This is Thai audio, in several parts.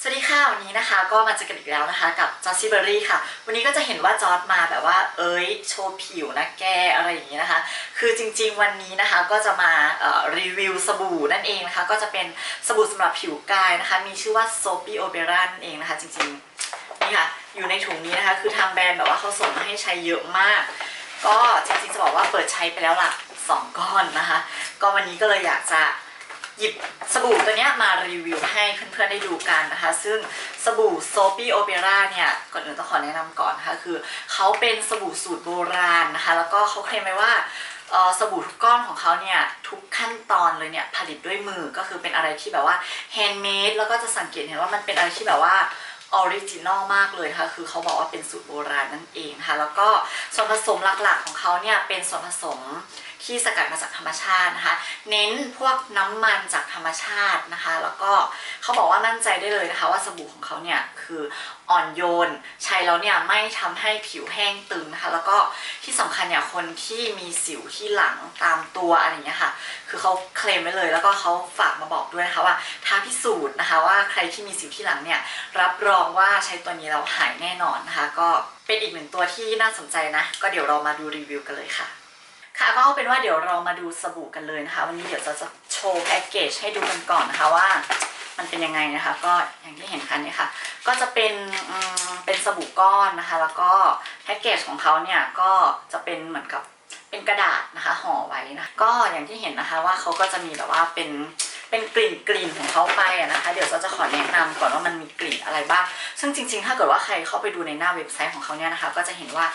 สวัสดีค่ะ วันนี้นะคะก็มาเจอกันอีกแล้วนะคะ กับจอร์ซี่เบอรี่ค่ะ วันนี้ก็จะเห็นว่าจอร์ดมาแบบว่า เอ้ยโชว์ผิวนะแกอะไรอย่างนี้นะคะ คือจริงๆวันนี้นะคะก็จะมารีวิวสบู่นั่นเองนะคะ ก็จะเป็นสบู่สำหรับผิวกายนะคะ มีชื่อว่า Soapy Opera นั่นเองนะคะ จริงๆนี่ค่ะอยู่ในถุงนี้นะคะ คือทางแบรนด์แบบว่าเขาส่งมาให้ใช้เยอะมาก ก็จริงๆจะบอกว่าเปิดใช้ไปแล้วล่ะสองก้อนนะคะ ก็วันนี้ก็เลยอยากจะ หยิบสบู่ตัวเนี้ยมารีวิวให้เพื่อนๆได้ดูกันนะคะ ซึ่งสบู่โซปี้โอเปร่าเนี่ย ก่อนอื่นต้องขอแนะนำก่อนนะคะคือเขาเป็นสบู่สูตรโบราณนะคะ แล้วก็เขาเคลมไว้ว่าสบู่ทุกก้อนของเขาเนี่ย ทุกขั้นตอนเลยเนี่ย ผลิตด้วยมือก็คือเป็นอะไรที่แบบว่าแฮนด์เมดแล้วก็จะสังเกตเห็นว่ามันเป็นอะไรที่แบบว่าออริจินอลมากเลยค่ะ คือเขาบอกว่าเป็นสูตรโบราณนั่นเองนะคะแล้วก็ส่วนผสมหลักๆของเขาเนี่ย เป็นส่วนผสม ที่สกัดมาจากธรรมชาตินะคะ เน้นพวกน้ำมันจากธรรมชาตินะคะ แล้วก็เขาบอกว่ามั่นใจได้เลยนะคะ ว่าสบู่ของเขาเนี่ยคืออ่อนโยน ใช้แล้วเนี่ยไม่ทำให้ผิวแห้งตึงนะคะ แล้วก็ที่สำคัญเนี่ยคนที่มีสิวที่หลังตามตัวอะไรอย่างเงี้ยค่ะ คือเขาเคลมไว้เลย แล้วก็เขาฝากมาบอกด้วยนะคะว่าท้าพิสูจน์นะคะว่าใครที่มีสิวที่หลังเนี่ยรับรองว่าใช้ตัวนี้แล้วหายแน่นอนนะคะ ก็เป็นอีกหนึ่งตัวที่น่าสนใจนะ ก็เดี๋ยวเรามาดูรีวิวกันเลยค่ะ ค่ะก็เอาเป็นว่าเดี๋ยวเรามาดูสบู่กันเลยนะคะ วันนี้เดี๋ยวจะโชว์แพ็กเกจให้ดูกันก่อนนะคะว่า มันเป็นยังไงนะคะ ก็อย่างที่เห็นคันนี้ค่ะ ก็จะเป็นเป็นสบู่ก้อนนะคะ แล้วก็แพ็กเกจของเขาเนี่ยก็จะเป็นเหมือนกับเป็นกระดาษนะคะห่อไว้นะก็อย่างที่เห็นนะคะว่าเขาก็จะมีแบบว่าเป็นเป็นกลิ่นกลิ่นของเขาไปนะคะ เดี๋ยวจะจะขอแนะนำก่อนว่ามันมีกลิ่นอะไรบ้าง ซึ่งจริง ๆ ถ้าเกิดว่าใครเข้าไปดูในหน้าเว็บไซต์ของเขาเนี่ยนะคะ ก็จะเห็นว่า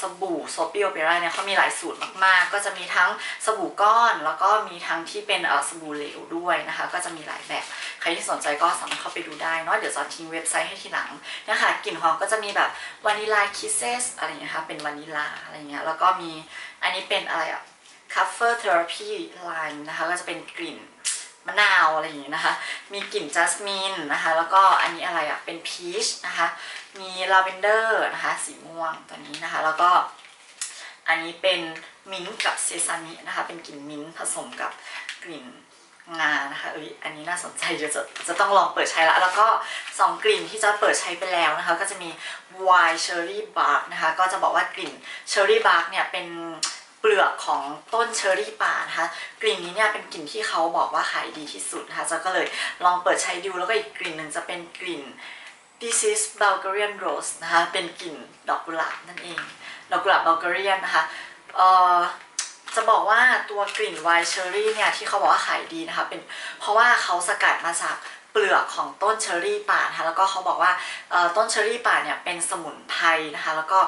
สบู่โซเปี้โอเปร่าเนี่ยเขามีหลายสูตรมากๆ ก็จะมีทั้งสบู่ก้อน แล้วก็มีทั้งที่เป็นสบู่เหลวด้วยนะคะ ก็จะมีหลายแบบ ใครที่สนใจก็สามารถเข้าไปดูได้เนาะเดี๋ยวจะทิ้งเว็บไซต์ให้ทีหลังนะคะกลิ่นหอมก็จะมีแบบวานิลาคิสเซสอะไรอย่างเงี้ยค่ะเป็นวานิลาอะไรเงี้ยแล้วก็มีอันนี้เป็นอะไรอะ Cover Therapy Line นะคะก็จะเป็นกลิ่น มะนาวอะไรอย่างนี้นะคะ มีกลิ่นจัสมินนะคะ แล้วก็อันนี้อะไรอะ่ะ เป็นพีชนะคะ มีลาเวนเดอร์นะคะ สีม่วงตัวนี้นะคะ แล้วก็อันนี้เป็นมิ้นท์กับเซซามินะคะ เป็นกลิ่นมิ้นท์ผสมกับกลิ่นงานะคะเอ้ยอันนี้น่าสนใจเดี๋ยวจะจะต้องลองเปิดใช้ละ แล้วก็สองกลิ่นที่จะเปิดใช้ไปแล้วนะคะ ก็จะมี White Cherry Bark นะคะ ก็จะบอกว่ากลิ่น Cherry Bark เนี่ยเป็น เปลือกของต้นเชอร์รี่ป่านะคะกลิ่นนี้เนี่ยเป็นกลิ่นที่เขาบอกว่าขายดีที่สุดนะคะจะก็เลยลองเปิดใช้ดูแล้วก็อีกกลิ่นหนึ่งจะเป็นกลิ่น This is Bulgarian Rose นะคะเป็นกลิ่นดอกกุหลาบนั่นเองดอกกุหลาบ Bulgarian นะคะเอ่อจะบอกว่าตัวกลิ่นไวเชอร์รี่เนี่ยที่เขาบอกว่าขายดีนะคะเป็นเพราะว่าเขาสกัดมาจากเปลือกของต้นเชอร์รี่ป่านะคะแล้วก็เขาบอกว่าต้นเชอร์รี่ป่าเนี่ยเป็นสมุนไพรนะคะแล้วก็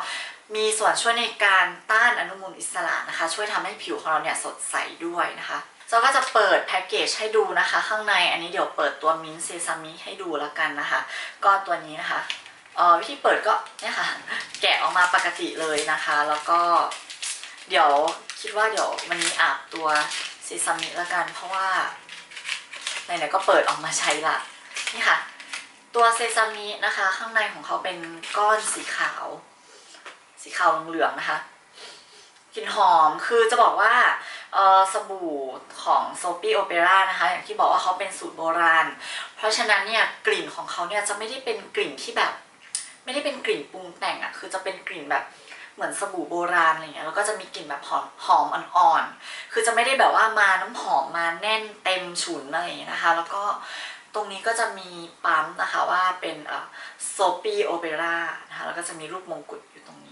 มีส่วนช่วยในการต้านอนุมูลอิสระนะคะ ช่วยทำให้ผิวของเราเนี่ยสดใสด้วยนะคะเราก็จะเปิดแพ็กเกจให้ดูนะคะ ข้างในอันนี้เดี๋ยวเปิดตัวมิ้นเซซามิให้ดูแล้วกันนะคะ ก็ตัวนี้นะคะออวิธีเปิดก็เนี่ยค่ะ แกะออกมาปกติเลยนะคะ แล้วก็เดี๋ยวคิดว่าเดี๋ยววันนี้อาบตัวเซซามิแล้วกัน เพราะว่าไหนๆก็เปิดออกมาใช้ละนี่ค่ะ ตัวเซซามินะคะ ข้างในของเขาเป็นก้อนสีขาว สีขาวเหลืองนะคะกลิ่นหอมคือจะบอกว่าสบู่ของโซปี้โอเปร่านะคะอย่างที่บอกว่าเขาเป็นสูตรโบราณ เพราะฉะนั้นเนี่ยกลิ่นของเขาเนี่ยจะไม่ได้เป็นกลิ่นที่แบบ ไม่ได้เป็นกลิ่นปรุงแต่งอะ่ะคือจะเป็นกลิ่นแบบเหมือนสบู่โบราณอะไรเงี้ยแล้วก็จะมีกลิ่นแบบหอมหอมอ่อนๆคือจะไม่ได้แบบว่ามาน้ำหอมมาแน่นเต็มฉุนอะไรอย่างเงี้ยนะคะ แล้วก็ตรงนี้ก็จะมีปั๊มนะคะว่าเป็นโซปี้โอเปร่านะคะแล้วก็จะมีรูปมงกุฎอยู่ตรงนี้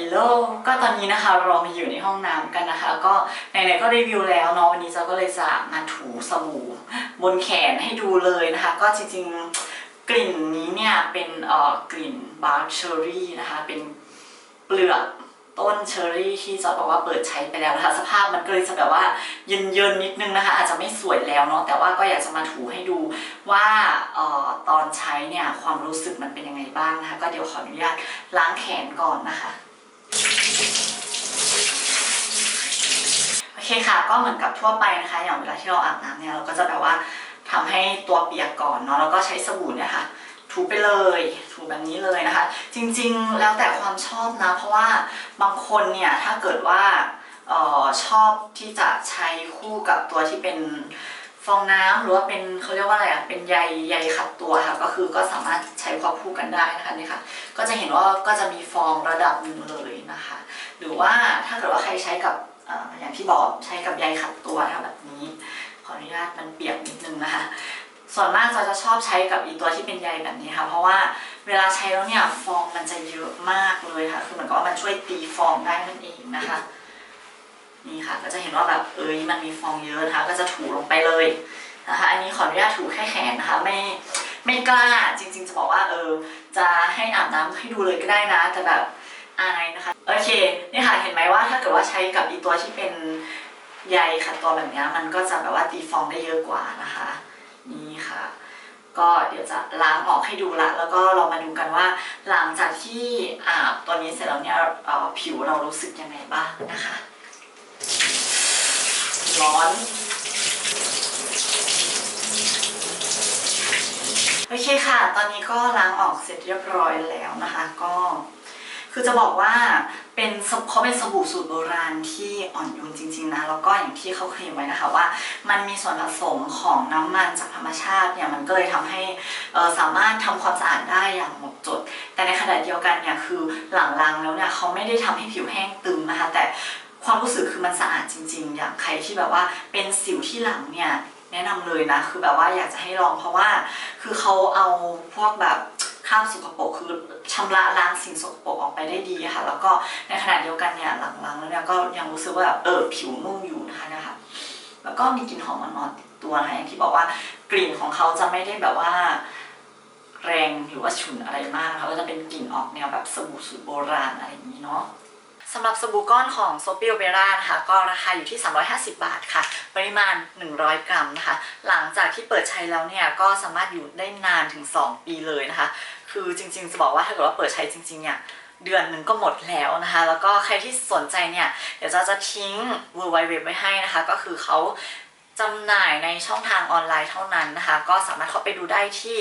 ค่ะเฮลโลก็ตอนนี้นะคะเรามาอยู่ในห้องน้ำกันนะคะ ก็ไหนๆก็รีวิวแล้วเนาะวันนี้เราก็เลยจะมาถูสบู่บนแขนให้ดูเลยนะคะ ก็จริงๆกลิ่นนี้เนี่ยเป็นเอ่อกลิ่นบาร์เชอรี่นะคะ เป็นเปลือกต้นเชอรี่ที่จะบอกว่าเปิดใช้ไปแล้วนะคะสภาพมันก็เลยจะแบบว่าเยินๆนิดนึงนะคะอาจจะไม่สวยแล้วเนาะแต่ว่าก็อยากจะมาถูให้ดูว่าเอ่อตอนใช้เนี่ยความรู้สึกมันเป็นยังไงบ้างนะคะก็เดี๋ยวขออนุญาตล้างแขนก่อนนะคะ โอเคค่ะ ก็เหมือนกับทั่วไปนะคะ อย่างเวลาที่เราอาบน้ำเนี่ยเราก็จะแบบว่าทำให้ตัวเปียกก่อนเนาะแล้วก็ใช้สบู่เนี่ยค่ะถูไปเลย ถูแบบนี้เลยนะคะ จริงๆแล้วแต่ความชอบนะ เพราะว่าบางคนเนี่ยถ้าเกิดว่าออชอบที่จะใช้คู่กับตัวที่เป็น ฟองน้ำหรือว่าเป็นเขาเรียกว่าอะไรอะเป็นใยใยขัดตัวค่ะก็คือก็สามารถใช้ควบคู่กันได้นะคะนี่ค่ะก็จะเห็นว่าก็จะมีฟองระดับหนึ่งเลยนะคะ หรือว่าถ้าเกิดว่าใครใช้กับเอ่ออย่างที่บอกใช้กับใยขัดตัวนะคะแบบนี้ ขออนุญาตมันเปียกนิดนึงนะคะส่วนมากเราจะชอบใช้กับอีตัวที่เป็นใยแบบนี้ค่ะ เพราะว่าเวลาใช้แล้วเนี่ยฟองมันจะเยอะมากเลยค่ะ คือเหมือนกับว่ามันช่วยตีฟองได้นั่นเองนะคะ นี่ค่ะก็จะเห็นว่าแบบเอ้ยมันมีฟองเยอะนะคะก็จะถูลงไปเลยนะคะอันนี้ขออนุญาตถูแค่แขนนะคะไม่ไม่กล้าจริง ๆ จะบอกว่าเออจะให้อาบน้ำให้ดูเลยก็ได้นะแต่แบบอายนะคะโอเคนี่ค่ะเห็นไหมว่าถ้าเกิดว่าใช้กับอีตัวที่เป็นใยขัดตัวแบบนี้มันก็จะแบบว่าตีฟองได้เยอะกว่านะคะนี่ค่ะ ก็เดี๋ยวจะล้างออกให้ดูละ แล้วก็เรามาดูกันว่าหลังจากที่อาบตัวนี้เสร็จแล้วเนี่ยผิวเรารู้สึกยังไงบ้างนะคะ ร้อนโอเคค่ะ ตอนนี้ก็ล้างออกเสร็จเรียบร้อยแล้วนะคะ ก็คือจะบอกว่าเป็นเขาเป็นสบู่สูตรโบราณที่อ่อนโยนจริงๆนะแล้วก็อย่างที่เขาเคลมไว้นะคะว่า มันมีส่วนผสมของน้ำมันจากธรรมชาติเนี่ยมันก็เลยทำให้สามารถทำความสะอาดได้อย่างหมดจด แต่ในขณะเดียวกันเนี่ยคือหลังล้างแล้วเนี่ยเขาไม่ได้ทำให้ผิวแห้งตึงนะคะ แต่ ความรู้สึกคือมันสะอาดจริง ๆ อย่างใครที่แบบว่าเป็นสิวที่หลังเนี่ยแนะนำเลยนะ คือแบบว่าอยากจะให้ลองเพราะว่า คือเขาเอาพวกแบบคราบสกปรกคือชำระล้างสิ่งสกปรกออกไปได้ดีค่ะ แล้วก็ในขณะเดียวกันเนี่ยหลังล้างแล้วเนี่ยก็ยังรู้สึกว่าแบบเออผิวนุ่มอยู่นะคะนะคะแล้วก็มีกลิ่นหอมอ่อนๆติดตัวนะคะอย่างที่บอกว่ากลิ่นของเขาจะไม่ได้แบบว่าแรงหรือว่าฉุนอะไรมากนะคะก็จะเป็นกลิ่นออกแนวแบบสบู่สูตรโบราณอะไรอย่างนี้เนาะ สำหรับสบู่ก้อนของโซเปียเบรานะคะก็ราคาอยู่ที่ 350 บาทค่ะ ปริมาณ 100 กรัมนะคะ หลังจากที่เปิดใช้แล้วเนี่ยก็สามารถอยู่ได้นานถึง 2 ปีเลยนะคะ คือจริงๆ จะบอกว่าถ้าเกิดว่าเปิดใช้จริงๆเนี่ยเดือนหนึ่งก็หมดแล้วนะคะ แล้วก็ใครที่สนใจเนี่ย เดี๋ยวจะจะทิ้งเวอร์ไว้ให้นะคะ ก็คือเขา จำหน่ายในช่องทางออนไลน์เท่านั้นนะคะ ก็สามารถเข้าไปดูได้ที่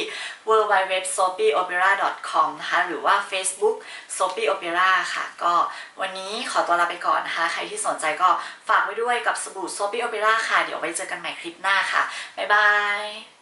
w w w s o p i o p e r a c o m นะคะหรือว่า Facebook s o p i Opera ค่ะ ก็วันนี้ขอตัวลาไปก่อนนะคะ ใครที่สนใจก็ฝากไว้ด้วยกับสบู่ s o p i Opera ค่ะ เดี๋ยวไว้เจอกันใหม่คลิปหน้าค่ะ บ๊ายบาย